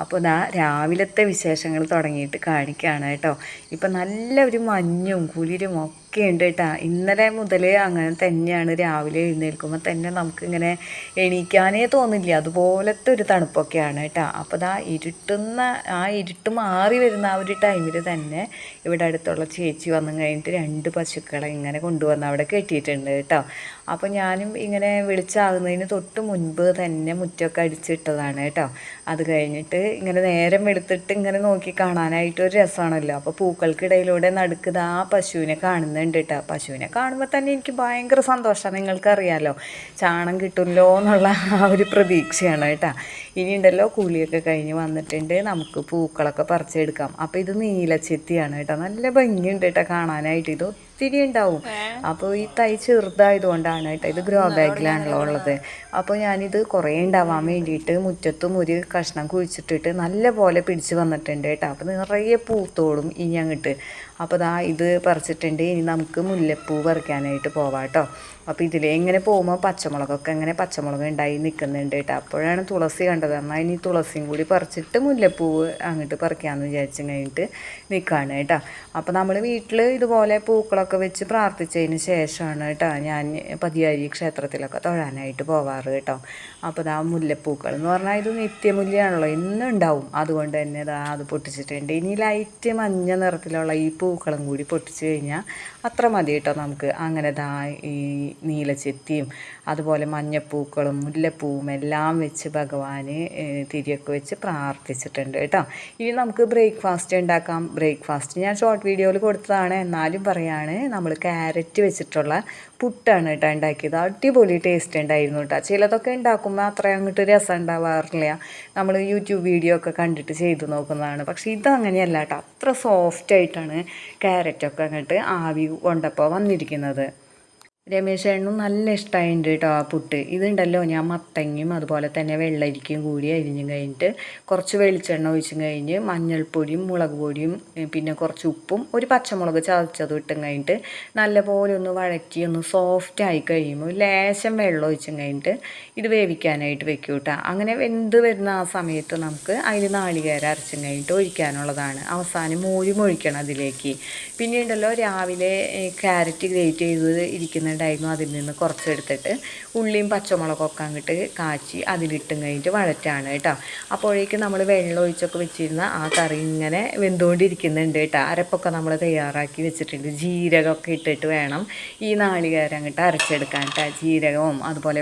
അപ്പോൾ ദാ രാവിലത്തെ വിശേഷങ്ങൾ തുടങ്ങിയിട്ട് കാണിക്കുകയാണ് കേട്ടോ. ഇപ്പം നല്ല ഒരു മഞ്ഞും കുളിരും ഒക്കെ ഉണ്ട് കേട്ടോ. ഇന്നലെ മുതൽ അങ്ങനെ തന്നെയാണ് രാവിലെ എഴുന്നേൽക്കുമ്പോൾ തന്നെ നമുക്കിങ്ങനെ എണീക്കാനേ തോന്നില്ല. അതുപോലത്തെ ഒരു തണുപ്പൊക്കെയാണ് കേട്ടോ. അപ്പോൾ ദാ ഇരുട്ടുന്ന ആ ഇരുട്ട് മാറി വരുന്ന ആ ഒരു ടൈമിൽ തന്നെ ഇവിടെ അടുത്തുള്ള ചേച്ചി വന്നു കഴിഞ്ഞിട്ട് രണ്ട് പശുക്കളെ ഇങ്ങനെ കൊണ്ടുവന്ന് അവിടെ കെട്ടിയിട്ടുണ്ട് കേട്ടോ. അപ്പോൾ ഞാനും ഇങ്ങനെ വിളിച്ചാകുന്നതിന് തൊട്ട് മുൻപ് തന്നെ മുറ്റമൊക്കെ അടിച്ചിട്ടതാണ് കേട്ടോ. അത് കഴിഞ്ഞിട്ട് ഇങ്ങനെ നേരം എടുത്തിട്ട് ഇങ്ങനെ നോക്കി കാണാനായിട്ട് ഒരു രസമാണല്ലോ. അപ്പോൾ പൂക്കൾക്കിടയിലൂടെ നടുക്കുന്നത് ആ പശുവിനെ കാണുന്നുണ്ട് കേട്ടോ. പശുവിനെ കാണുമ്പോൾ തന്നെ എനിക്ക് ഭയങ്കര സന്തോഷമാണ് നിങ്ങൾക്കറിയാലോ ചാണം കിട്ടുമല്ലോ എന്നുള്ള ആ ഒരു പ്രതീക്ഷയാണ് കേട്ടോ. ഇനിയുണ്ടല്ലോ കൂലിയൊക്കെ കഴിഞ്ഞ് വന്നിട്ടുണ്ട്. നമുക്ക് പൂക്കളൊക്കെ പറിച്ചെടുക്കാം. അപ്പോൾ ഇത് നീലച്ചെത്തിയാണ് കേട്ടോ. നല്ല ഭംഗിയുണ്ട് കേട്ടോ കാണാനായിട്ട്. ഇത് ഒത്തിരി ഉണ്ടാവും. അപ്പോൾ ഈ തൈ ചെറുതായതുകൊണ്ടാണ് കേട്ടോ. ഇത് ഗ്രോ ബാഗിലാണല്ലോ ഉള്ളത്. അപ്പോൾ ഞാനിത് കുറേ ഉണ്ടാവാൻ വേണ്ടിയിട്ട് മുറ്റത്തും ഒരു കഷ്ണം കുഴിച്ചിട്ടിട്ട് നല്ല പോലെ പിടിച്ച് വന്നിട്ടുണ്ട് കേട്ടോ. അപ്പോൾ നിറയെ പൂത്തോളും ഇനി അങ്ങോട്ട്. അപ്പോൾ ദാ ഇത് പറിച്ചിട്ടുണ്ട്. ഇനി നമുക്ക് മുല്ലപ്പൂ പറിക്കാനായിട്ട് പോവാം കേട്ടോ. അപ്പോൾ ഇതിൽ എങ്ങനെ പോകുമ്പോൾ പച്ചമുളകൊക്കെ എങ്ങനെ പച്ചമുളക് ഉണ്ടായി നിൽക്കുന്നുണ്ട് കേട്ടോ. അപ്പോഴാണ് തുളസി കണ്ടത്. എന്നാൽ ഇനി തുളസിയും കൂടി പറിച്ചിട്ട് മുല്ലപ്പൂവ് അങ്ങോട്ട് പറിക്കാമെന്ന് വിചാരിച്ചു കഴിഞ്ഞിട്ട് നിൽക്കുകയാണ് കേട്ടോ. അപ്പോൾ നമ്മൾ വീട്ടിൽ ഇതുപോലെ പൂക്കളൊക്കെ വെച്ച് പ്രാർത്ഥിച്ചതിന് ശേഷമാണ് കേട്ടോ ഞാൻ പതിയാരി ക്ഷേത്രത്തിലൊക്കെ തൊഴാനായിട്ട് പോവാറ് കേട്ടോ. അപ്പോൾ ഇതാ മുല്ലപ്പൂക്കൾ എന്ന് പറഞ്ഞാൽ ഇത് നിത്യമുല്ലയാണല്ലോ ഇന്നും ഉണ്ടാവും. അതുകൊണ്ട് തന്നെ ദാ അത് പൊട്ടിച്ചിട്ടുണ്ട്. ഇനി ലൈറ്റ് മഞ്ഞ നിറത്തിലുള്ള ഈ പൂക്കളും കൂടി പൊട്ടിച്ച് കഴിഞ്ഞാൽ അത്ര മതി കേട്ടോ നമുക്ക്. അങ്ങനെ ദാ ഈ നീലച്ചെത്തിയും അതുപോലെ മഞ്ഞപ്പൂക്കളും മുല്ലപ്പൂവും എല്ലാം വെച്ച് ഭഗവാന് തിരിയൊക്കെ വെച്ച് പ്രാർത്ഥിച്ചിട്ടുണ്ട് കേട്ടോ. ഇനി നമുക്ക് ബ്രേക്ക്ഫാസ്റ്റ് ഉണ്ടാക്കാം. ബ്രേക്ക്ഫാസ്റ്റ് ഞാൻ ഷോർട്ട് വീഡിയോയിൽ കൊടുത്തതാണ്. എന്നാലും പറയാണ് നമ്മൾ ക്യാരറ്റ് വെച്ചിട്ടുള്ള പുട്ടാണ് കേട്ടോ ഉണ്ടാക്കിയത്. അടിപൊളി ടേസ്റ്റ് ഉണ്ടായിരുന്നു കേട്ടോ. ചിലതൊക്കെ ഉണ്ടാക്കുമ്പോൾ അത്ര അങ്ങോട്ട് രസം ഉണ്ടാവാറില്ല. നമ്മൾ യൂട്യൂബ് വീഡിയോ ഒക്കെ കണ്ടിട്ട് ചെയ്ത് നോക്കുന്നതാണ്. പക്ഷേ ഇതങ്ങനെയല്ല കേട്ടോ. അത്ര സോഫ്റ്റ് ആയിട്ടാണ് ക്യാരറ്റൊക്കെ അങ്ങോട്ട് ആവി കൊണ്ടപ്പോൾ വന്നിരിക്കുന്നത്. രമേശേണ്ണും നല്ല ഇഷ്ടമായിട്ടുണ്ട് കേട്ടോ ആ പുട്ട്. ഇതുണ്ടല്ലോ ഞാൻ മത്തങ്ങയും അതുപോലെ തന്നെ വെള്ളരിക്കയും കൂടി അരിഞ്ഞും കഴിഞ്ഞിട്ട് കുറച്ച് വെളിച്ചെണ്ണ ഒഴിച്ചും കഴിഞ്ഞ് മഞ്ഞൾപ്പൊടിയും മുളക് പൊടിയും പിന്നെ കുറച്ച് ഉപ്പും ഒരു പച്ചമുളക് ചതച്ചതും ഇട്ടും കഴിഞ്ഞിട്ട് നല്ലപോലെ ഒന്ന് വഴറ്റി ഒന്ന് സോഫ്റ്റ് ആയി കഴിയുമ്പോൾ ലേശം വെള്ളം ഒഴിച്ചും കഴിഞ്ഞിട്ട് ഇത് വേവിക്കാനായിട്ട് വെക്കും കേട്ടോ അങ്ങനെ വെന്ത് വരുന്ന ആ സമയത്ത് നമുക്ക് അതിൽ നാളികേരം അരച്ചും കഴിഞ്ഞിട്ട് ഒഴിക്കാനുള്ളതാണ്. അവസാനം മോരും ഒഴിക്കണം അതിലേക്ക്. പിന്നെ ഉണ്ടല്ലോ രാവിലെ ക്യാരറ്റ് ഗ്രേറ്റ് ചെയ്ത് ഇരിക്കുന്ന ഉണ്ടായിരുന്നു അതിൽ നിന്ന് കുറച്ചെടുത്തിട്ട് ഉള്ളിയും പച്ചമുളകൊക്കെ അങ്ങോട്ട് കാച്ചി അതിലിട്ടും കഴിഞ്ഞിട്ട് വഴറ്റാണ് കേട്ടോ. അപ്പോഴേക്ക് നമ്മൾ വെള്ളം ഒഴിച്ചൊക്കെ വെച്ചിരുന്ന ആ കറി ഇങ്ങനെ വെന്തുകൊണ്ടിരിക്കുന്നുണ്ട് കേട്ടോ. അരപ്പൊക്കെ നമ്മൾ തയ്യാറാക്കി വെച്ചിട്ടുണ്ട്. ജീരകമൊക്കെ ഇട്ടിട്ട് വേണം ഈ നാളികേരം അങ്ങോട്ട് അരച്ചെടുക്കാൻ കേട്ടോ ജീരകവും അതുപോലെ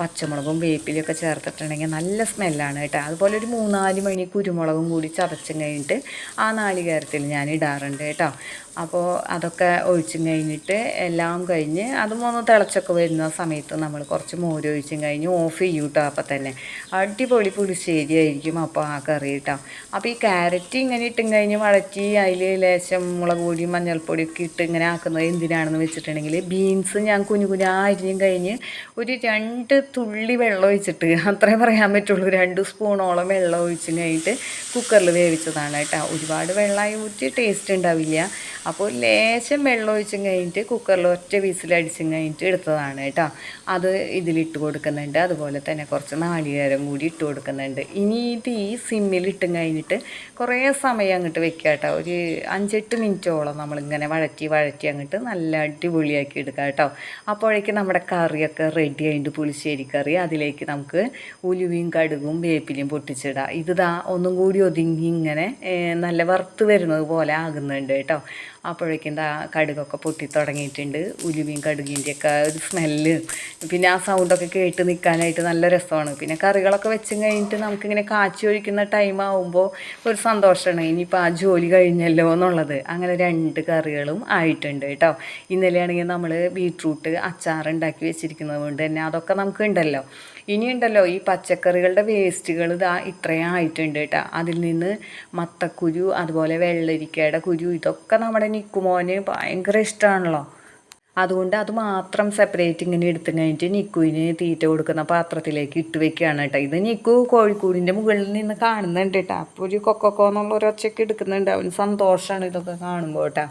പച്ചമുളകും വേപ്പിലൊക്കെ ചേർത്തിട്ടുണ്ടെങ്കിൽ നല്ല സ്മെല്ലാണ് കേട്ടോ. അതുപോലെ ഒരു മൂന്നാൽ മണി കുരുമുളകും കൂടി ചതച്ചും കഴിഞ്ഞിട്ട് ആ നാളികേരത്തിൽ ഞാൻ ഇടാറുണ്ട് കേട്ടോ. അപ്പോൾ അതൊക്കെ ഒഴിച്ചും കഴിഞ്ഞിട്ട് എല്ലാം കഴിഞ്ഞ് അതും ഒന്ന് തിളച്ചൊക്കെ വരുന്ന സമയത്ത് നമ്മൾ കുറച്ച് മോര് ഒഴിച്ചും കഴിഞ്ഞ് ഓഫ് ചെയ്യും കേട്ടോ അപ്പം തന്നെ. അടിപൊളി പുളിശ്ശേരി ആയിരിക്കും അപ്പോൾ ആ കറി കേട്ടോ. അപ്പോൾ ഈ ക്യാരറ്റ് ഇങ്ങനെ ഇട്ടും കഴിഞ്ഞ് വഴറ്റി അതിൽ ലേശം മുളക് പൊടിയും മഞ്ഞൾപ്പൊടിയൊക്കെ ഇട്ട് ഇങ്ങനെ ആക്കുന്നത് എന്തിനാണെന്ന് വെച്ചിട്ടുണ്ടെങ്കിൽ ബീൻസ് ഞാൻ കുഞ്ഞു കുഞ്ഞാ അരിഞ്ഞും കഴിഞ്ഞ് ഒരു രണ്ട് തുള്ളി വെള്ളം ഒഴിച്ചിട്ട് അത്രേ പറയാൻ പറ്റുള്ളൂ. രണ്ട് സ്പൂണോളം വെള്ളം ഒഴിച്ചും കഴിഞ്ഞിട്ട് കുക്കറിൽ വേവിച്ചതാണ് കേട്ടോ. ഒരുപാട് വെള്ളമായി ഊറ്റി ടേസ്റ്റ് ഉണ്ടാവില്ല. അപ്പോൾ ലേശം വെള്ളം ഒഴിച്ചും കഴിഞ്ഞിട്ട് കുക്കറിൽ ഒറ്റ വിസിലടിച്ചും കഴിഞ്ഞിട്ട് എടുത്തതാണ് കേട്ടോ. അത് ഇതിലിട്ട് കൊടുക്കുന്നുണ്ട്. അതുപോലെ തന്നെ കുറച്ച് നാളികേരം കൂടി ഇട്ട് കൊടുക്കുന്നുണ്ട്. ഇനി ഇത് ഈ സിമ്മിൽ ഇട്ടും കഴിഞ്ഞിട്ട് കുറേ സമയം അങ്ങോട്ട് വെക്കുക കേട്ടോ. ഒരു അഞ്ചെട്ട് മിനിറ്റോളം നമ്മളിങ്ങനെ വഴറ്റി വഴറ്റി അങ്ങോട്ട് നല്ല അടിപൊളിയാക്കി എടുക്കുക കേട്ടോ. അപ്പോഴേക്കും നമ്മുടെ കറിയൊക്കെ റെഡി ആയിട്ട് പുളിശ്ശേരി കറി അതിലേക്ക് നമുക്ക് ഉലുവയും കടുകും വേപ്പിലയും പൊട്ടിച്ചിടാം. ഇതാ ദാ ഒന്നും കൂടി ഒതുങ്ങി ഇങ്ങനെ നല്ല വറുത്ത് വരുന്നത് പോലെ ആകുന്നുണ്ട് കേട്ടോ. അപ്പോഴേക്കും എന്താ കടുകൊക്കെ പൊട്ടി തുടങ്ങിയിട്ടുണ്ട്. ഉലുവയും കടുകിന്റെയൊക്കെ ഒരു സ്മെല്ല്. പിന്നെ ആ സൗണ്ടൊക്കെ കേട്ട് നിൽക്കാനായിട്ട് നല്ല രസമാണ്. പിന്നെ കറികളൊക്കെ വെച്ചും കഴിഞ്ഞിട്ട് നമുക്കിങ്ങനെ കാച്ചി ഒഴിക്കുന്ന ടൈം ആകുമ്പോൾ ഒരു സന്തോഷമാണ് ഇനിയിപ്പോൾ ആ ജോലി കഴിഞ്ഞല്ലോ എന്നുള്ളത്. അങ്ങനെ രണ്ട് കറികളും ആയിട്ടുണ്ട് കേട്ടോ. ഇന്നലെയാണെങ്കിൽ നമ്മൾ ബീട്രൂട്ട് അച്ചാർ ഉണ്ടാക്കി വെച്ചിരിക്കുന്നത് കൊണ്ട് തന്നെ അതൊക്കെ നമുക്ക് ഉണ്ടല്ലോ. ഇനിയുണ്ടല്ലോ ഈ പച്ചക്കറികളുടെ വേസ്റ്റുകൾ ഇതാ ഇത്രയും ആയിട്ടുണ്ട് കേട്ടോ. അതിൽ നിന്ന് മത്തക്കുരു അതുപോലെ വെള്ളരിക്കയുടെ കുരു ഇതൊക്കെ നമ്മുടെ നിക്കുമോന് ഭയങ്കര ഇഷ്ടമാണല്ലോ അതുകൊണ്ട് അത് മാത്രം സെപ്പറേറ്റ് ഇങ്ങനെ എടുത്തു കഴിഞ്ഞിട്ട് നിക്കുവിന് തീറ്റ കൊടുക്കുന്ന പാത്രത്തിലേക്ക് ഇട്ട് വെക്കുകയാണ് കേട്ടോ. ഇത് നിക്കു കോഴിക്കൂടിന്റെ മുകളിൽ നിന്ന് കാണുന്നുണ്ട് കേട്ടോ. അപ്പോൾ ഒരു കൊക്കോക്കോ എന്നുള്ള ഒരു ഒച്ചയ്ക്ക് എടുക്കുന്നുണ്ട്. അവന് സന്തോഷമാണ് ഇതൊക്കെ കാണുമ്പോൾ കേട്ടോ.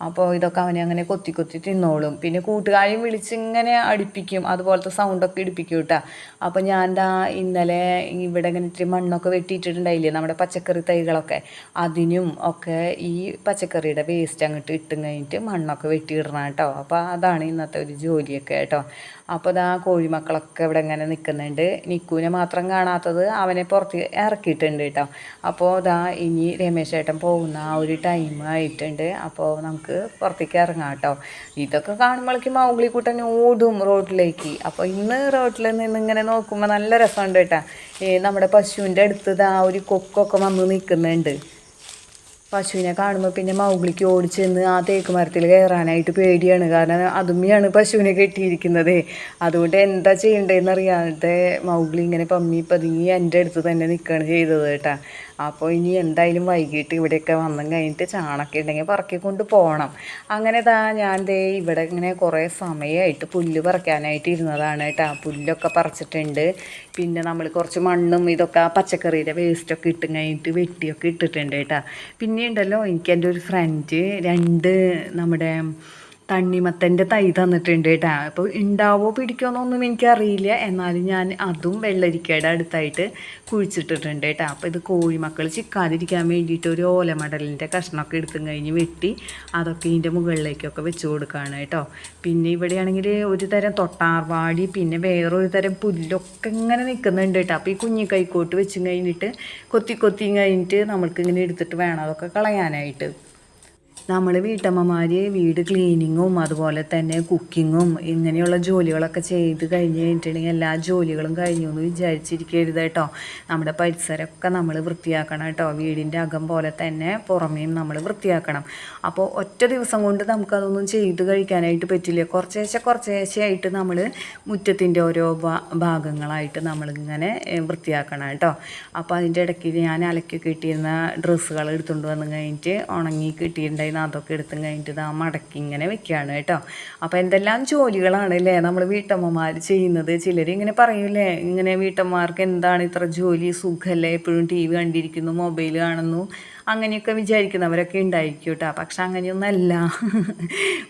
അപ്പോൾ ഇതൊക്കെ അവനെ അങ്ങനെ കൊത്തി കൊത്തി തിന്നോളും. പിന്നെ കൂട്ടുകാരെയും വിളിച്ചിങ്ങനെ അടുപ്പിക്കും. അതുപോലത്തെ സൗണ്ടൊക്കെ ഇടിപ്പിക്കും കേട്ടോ. അപ്പോൾ ഞാൻ ദാ ഇന്നലെ ഇവിടെ ഇങ്ങനെ ഇത്തിരി മണ്ണൊക്കെ വെട്ടിയിട്ടിട്ടുണ്ടായില്ലേ നമ്മുടെ പച്ചക്കറി തൈകളൊക്കെ. അതിനും ഒക്കെ ഈ പച്ചക്കറിയുടെ വേസ്റ്റ് അങ്ങോട്ട് ഇട്ടും കഴിഞ്ഞിട്ട് മണ്ണൊക്കെ വെട്ടിയിടണം കേട്ടോ. അപ്പോൾ അതാണ് ഇന്നത്തെ ഒരു ജോലിയൊക്കെ കേട്ടോ. അപ്പോൾ ഇതാ കോഴിമക്കളൊക്കെ ഇവിടെ ഇങ്ങനെ നിൽക്കുന്നുണ്ട് നിക്കുവിനെ മാത്രം കാണാത്തത് അവനെ പുറത്ത് ഇറക്കിയിട്ടുണ്ട് കേട്ടോ. അപ്പോൾ ഇതാ ഇനി രമേശ് ഏട്ടൻ പോകുന്ന ആ ഒരു ടൈം ആയിട്ടുണ്ട്. അപ്പോൾ നമുക്ക് പുറത്തേക്ക് ഇറങ്ങാം കേട്ടോ. ഇതൊക്കെ കാണുമ്പോഴേക്കും മൗഗ്ലിക്കുട്ടൻ ഓടും റോഡിലേക്ക്. അപ്പോൾ ഇന്ന് റോഡിൽ നിന്ന് ഇങ്ങനെ നോക്കുമ്പോൾ നല്ല രസമുണ്ട് കേട്ടോ. നമ്മുടെ പശുവിന്റെ അടുത്ത് ആ ഒരു കൊക്കൊക്കെ വന്ന് നിൽക്കുന്നുണ്ട്. പശുവിനെ കാണുമ്പോൾ പിന്നെ മൗഗ്ലിക്ക് ഓടിച്ചെന്ന് ആ തേക്ക് മരത്തിൽ കയറാനായിട്ട് പേടിയാണ്. കാരണം അതുമ്മയാണ് പശുവിനെ കെട്ടിയിരിക്കുന്നത്. അതുകൊണ്ട് എന്താ ചെയ്യേണ്ടതെന്ന് അറിയാതെ മൗഗ്ലി ഇങ്ങനെ പമ്മി പതുങ്ങി എന്റെ അടുത്ത് തന്നെ നിൽക്കുകയാണ് ചെയ്തത് കേട്ടാ. അപ്പോൾ ഇനി എന്തായാലും വൈകിട്ട് ഇവിടെയൊക്കെ വന്നും കഴിഞ്ഞിട്ട് ചാണകം ഉണ്ടെങ്കിൽ പറക്കി കൊണ്ട് പോകണം അങ്ങനെ താ ഞാൻ ദേ ഇവിടെ ഇങ്ങനെ കുറേ സമയമായിട്ട് പുല്ല് പറിക്കാനായിട്ട് ഇരുന്നതാണ് കേട്ടോ. പുല്ലൊക്കെ പറിച്ചിട്ടുണ്ട്. പിന്നെ നമ്മൾ കുറച്ച് മണ്ണും ഇതൊക്കെ പച്ചക്കറിയുടെ വേസ്റ്റൊക്കെ ഇട്ടും കഴിഞ്ഞിട്ട് വെട്ടിയൊക്കെ ഇട്ടിട്ടുണ്ട് കേട്ടോ. പിന്നെ ഉണ്ടല്ലോ എനിക്ക് എന്റെ ഒരു ഫ്രണ്ട് രണ്ട് നമ്മുടെ തണ്ണിമത്തന്റെ തൈ തന്നിട്ടുണ്ട് കേട്ടോ. അപ്പോൾ ഉണ്ടാവോ പിടിക്കുമെന്നൊന്നും എനിക്കറിയില്ല. എന്നാലും ഞാൻ അതും വെള്ളരിക്കയുടെ അടുത്തായിട്ട് കുഴിച്ചിട്ടിട്ടുണ്ട് കേട്ടോ. അപ്പോൾ ഇത് കോഴിമക്കൾ ചിക്കാതിരിക്കാൻ വേണ്ടിയിട്ട് ഒരു ഓലമടലിന്റെ കഷ്ണമൊക്കെ എടുത്തും കഴിഞ്ഞ് വെട്ടി അതൊക്കെ ഇതിന്റെ മുകളിലേക്കൊക്കെ വെച്ച് കൊടുക്കുകയാണ് കേട്ടോ. പിന്നെ ഇവിടെയാണെങ്കിൽ ഒരു തരം തൊട്ടാർവാടി പിന്നെ വേറൊരു തരം പുല്ലൊക്കെ ഇങ്ങനെ നിൽക്കുന്നുണ്ട് കേട്ടോ. അപ്പോൾ ഈ കുഞ്ഞി കൈക്കോട്ട് വെച്ചും കഴിഞ്ഞിട്ട് കൊത്തി കൊത്തി കഴിഞ്ഞിട്ട് നമ്മൾക്ക് ഇങ്ങനെ എടുത്തിട്ട് വേണം അതൊക്കെ കളയാനായിട്ട്. നമ്മൾ വീട്ടമ്മമാർ വീട് ക്ലീനിങ്ങും അതുപോലെ തന്നെ കുക്കിങ്ങും ഇങ്ങനെയുള്ള ജോലികളൊക്കെ ചെയ്ത് കഴിഞ്ഞ് കഴിഞ്ഞിട്ടുണ്ടെങ്കിൽ എല്ലാ ജോലികളും കഴിഞ്ഞു എന്ന് വിചാരിച്ചിരിക്കരുത് കേട്ടോ. നമ്മുടെ പരിസരമൊക്കെ നമ്മൾ വൃത്തിയാക്കണം കേട്ടോ. വീടിന്റെ അകം പോലെ തന്നെ പുറമേയും നമ്മൾ വൃത്തിയാക്കണം. അപ്പോൾ ഒറ്റ ദിവസം കൊണ്ട് നമുക്കതൊന്നും ചെയ്ത് കഴിക്കാനായിട്ട് പറ്റില്ല. കുറച്ചേശ്ശെ കുറച്ചേശ്ശെ ആയിട്ട് നമ്മൾ മുറ്റത്തിന്റെ ഓരോ ഭാഗങ്ങളായിട്ട് നമ്മളിങ്ങനെ വൃത്തിയാക്കണം കേട്ടോ. അപ്പോൾ അതിന്റെ ഇടയ്ക്ക് ഞാൻ അലക്കി കിട്ടിയിരുന്ന ഡ്രസ്സുകൾ എടുത്തുകൊണ്ട് വന്നു കഴിഞ്ഞിട്ട് ഉണങ്ങി കിട്ടിയിട്ടുണ്ടായിരുന്നു അതൊക്കെ എടുത്തു കഴിഞ്ഞിട്ട് ആ മടക്കി ഇങ്ങനെ വെക്കുകയാണ് കേട്ടോ. അപ്പോൾ എന്തെല്ലാം ജോലികളാണ് അല്ലേ നമ്മൾ വീട്ടമ്മമാർ ചെയ്യുന്നത്? ചിലർ ഇങ്ങനെ പറയൂലേ ഇങ്ങനെ വീട്ടമ്മമാർക്ക് എന്താണ് ഇത്ര ജോലി സുഖമല്ലേ എപ്പോഴും ടി വി കണ്ടിരിക്കുന്നു മൊബൈൽ കാണുന്നു. അങ്ങനെയൊക്കെ വിചാരിക്കുന്നവരൊക്കെ ഉണ്ടായിരിക്കും കേട്ടോ. പക്ഷെ അങ്ങനെയൊന്നല്ല.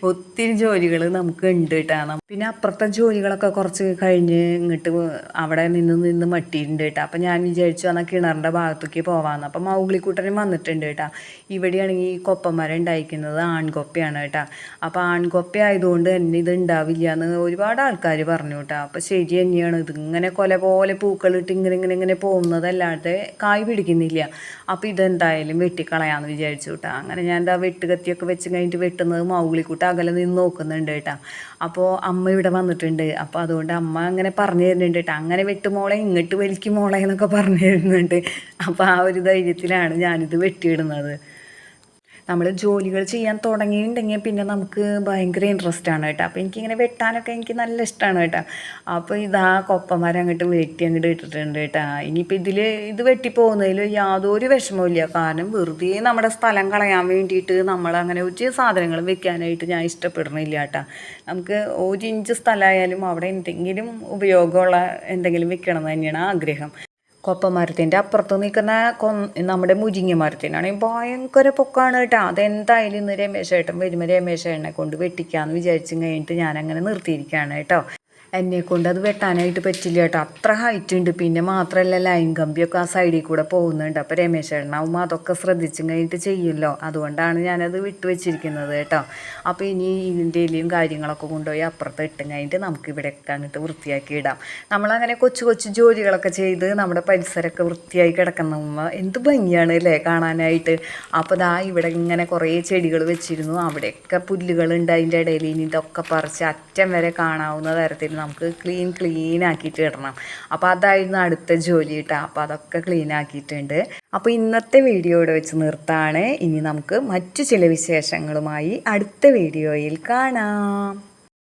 ഒത്തിരി ജോലികൾ നമുക്ക് ഉണ്ട് കേട്ടോ. പിന്നെ അപ്പുറത്തെ ജോലികളൊക്കെ കുറച്ച് കഴിഞ്ഞ് ഇങ്ങോട്ട് അവിടെ നിന്ന് നിന്ന് മട്ടിയിട്ടുണ്ട് കേട്ടോ. അപ്പം ഞാൻ വിചാരിച്ചു എന്നാൽ കിണറിന്റെ ഭാഗത്തേക്ക് പോകാമെന്ന് അപ്പം മൗഗ്ലിക്കൂട്ടനും വന്നിട്ടുണ്ട് കേട്ടോ. ഇവിടെയാണെങ്കിൽ ഈ കൊപ്പമരം ഉണ്ടായിരിക്കുന്നത് ആൺകൊപ്പയാണ് കേട്ടോ. അപ്പോൾ ആൺകൊപ്പ ആയതുകൊണ്ട് തന്നെ ഇത് ഉണ്ടാവില്ല എന്ന് ഒരുപാട് ആൾക്കാർ പറഞ്ഞു കേട്ടോ. അപ്പോൾ ശരി തന്നെയാണ്. ഇത് ഇങ്ങനെ കൊല പോലെ പൂക്കളിട്ട് ഇങ്ങനെ ഇങ്ങനെ ഇങ്ങനെ പോകുന്നതല്ലാതെ കായ് പിടിക്കുന്നില്ല. അപ്പോൾ ഇതെന്തായാലും വെട്ടിക്കളയാമെന്ന് വിചാരിച്ചു കേട്ടോ അങ്ങനെ ഞാൻ എന്താ വെട്ടുകത്തിയൊക്കെ വെച്ച് കഴിഞ്ഞിട്ട് വെട്ടുന്നത് മൗഗ്ലിക്കൂട്ട അകലെ നിന്ന് നോക്കുന്നുണ്ട് കേട്ടോ അപ്പോൾ അമ്മ ഇവിടെ വന്നിട്ടുണ്ട്. അപ്പോൾ അതുകൊണ്ട് അമ്മ അങ്ങനെ പറഞ്ഞു തരുന്നുണ്ട് കേട്ടോ അങ്ങനെ വെട്ടുമോളെ ഇങ്ങോട്ട് വലിക്കും മോളെ എന്നൊക്കെ പറഞ്ഞു തരുന്നുണ്ട്. അപ്പോൾ ആ ഒരു ധൈര്യത്തിലാണ് ഞാനിത് വെട്ടിയിടുന്നത്. നമ്മൾ ജോലികൾ ചെയ്യാൻ തുടങ്ങിയിട്ടുണ്ടെങ്കിൽ പിന്നെ നമുക്ക് ഭയങ്കര ഇൻട്രസ്റ്റ് ആണ് കേട്ടോ. അപ്പോൾ എനിക്കിങ്ങനെ വെട്ടാനൊക്കെ എനിക്ക് നല്ല ഇഷ്ടമാണ് കേട്ടോ. അപ്പോൾ ഇതാ കൊപ്പമാരെ അങ്ങോട്ട് വെട്ടി അങ്ങോട്ട് ഇട്ടിട്ടുണ്ട് കേട്ടോ. ഇനിയിപ്പോൾ ഇതിൽ ഇത് വെട്ടി പോകുന്നതിൽ യാതൊരു വിഷമവും കാരണം വെറുതെ നമ്മുടെ സ്ഥലം കളയാൻ വേണ്ടിയിട്ട് നമ്മളങ്ങനെ ഒരു സാധനങ്ങൾ വെക്കാനായിട്ട് ഞാൻ ഇഷ്ടപ്പെടുന്നില്ല കേട്ടോ. നമുക്ക് ഒരു ഇഞ്ച് സ്ഥലമായാലും അവിടെ എന്തെങ്കിലും ഉപയോഗമുള്ള എന്തെങ്കിലും വെക്കണം തന്നെയാണ് ആഗ്രഹം. കൊപ്പമരത്തിന്റെ അപ്പുറത്ത് നിൽക്കുന്ന കൊ നമ്മുടെ മുരിങ്ങ മരത്തിനാണെങ്കിൽ ഭയങ്കര പൊക്കാണ് കേട്ടോ. അതെന്തായാലും ഇന്ന് രമേശ് ഏട്ടൻ വരുമ്പോൾ രമേശ് എണ്ണ കൊണ്ട് വെട്ടിക്കാമെന്ന് വിചാരിച്ചും കഴിഞ്ഞിട്ട് ഞാനങ്ങനെ നിർത്തിയിരിക്കുകയാണ് കേട്ടോ. എന്നെ കൊണ്ട് അത് വെട്ടാനായിട്ട് പറ്റില്ല കേട്ടോ. അത്ര ഹൈറ്റ് ഉണ്ട്. പിന്നെ മാത്രമല്ല ലൈൻ കമ്പിയൊക്കെ ആ സൈഡിൽ കൂടെ പോകുന്നുണ്ട്. അപ്പോൾ രമേശ് എണ്ണാവും അതൊക്കെ ശ്രദ്ധിച്ചും കഴിഞ്ഞിട്ട് ചെയ്യുമല്ലോ. അതുകൊണ്ടാണ് ഞാനത് വിട്ടു വെച്ചിരിക്കുന്നത് കേട്ടോ. അപ്പോൾ ഇനി ഇതിന്റെ ഇലയും കാര്യങ്ങളൊക്കെ കൊണ്ടുപോയി അപ്പുറത്ത് ഇട്ടും കഴിഞ്ഞിട്ട് നമുക്ക് ഇവിടെയൊക്കെ അങ്ങോട്ട് വൃത്തിയാക്കി ഇടാം. നമ്മളങ്ങനെ കൊച്ചു കൊച്ചു ജോലികളൊക്കെ ചെയ്ത് നമ്മുടെ പരിസരമൊക്കെ വൃത്തിയായി കിടക്കുന്ന എന്ത് ഭംഗിയാണ് അല്ലേ കാണാനായിട്ട്? അപ്പോൾ ദാ ഇവിടെ ഇങ്ങനെ കുറേ ചെടികൾ വെച്ചിരുന്നു. അവിടെയൊക്കെ പുല്ലുകളുണ്ട് അതിന്റെ ഇടയിൽ. ഇനി ഇതൊക്കെ പറിച്ച് അറ്റം വരെ കാണാവുന്ന തരത്തിൽ നമുക്ക് ക്ലീൻ ക്ലീൻ ആക്കിയിട്ട് ഇടണം. അപ്പോൾ അതായിരുന്നു അടുത്ത ജോലി കേട്ടോ അപ്പോൾ അതൊക്കെ ക്ലീൻ ആക്കിയിട്ടുണ്ട്. അപ്പോൾ ഇന്നത്തെ വീഡിയോ ഇവിടെ വെച്ച് നിർത്താണ്. ഇനി നമുക്ക് മറ്റു ചില വിശേഷങ്ങളുമായി അടുത്ത വീഡിയോയിൽ കാണാം.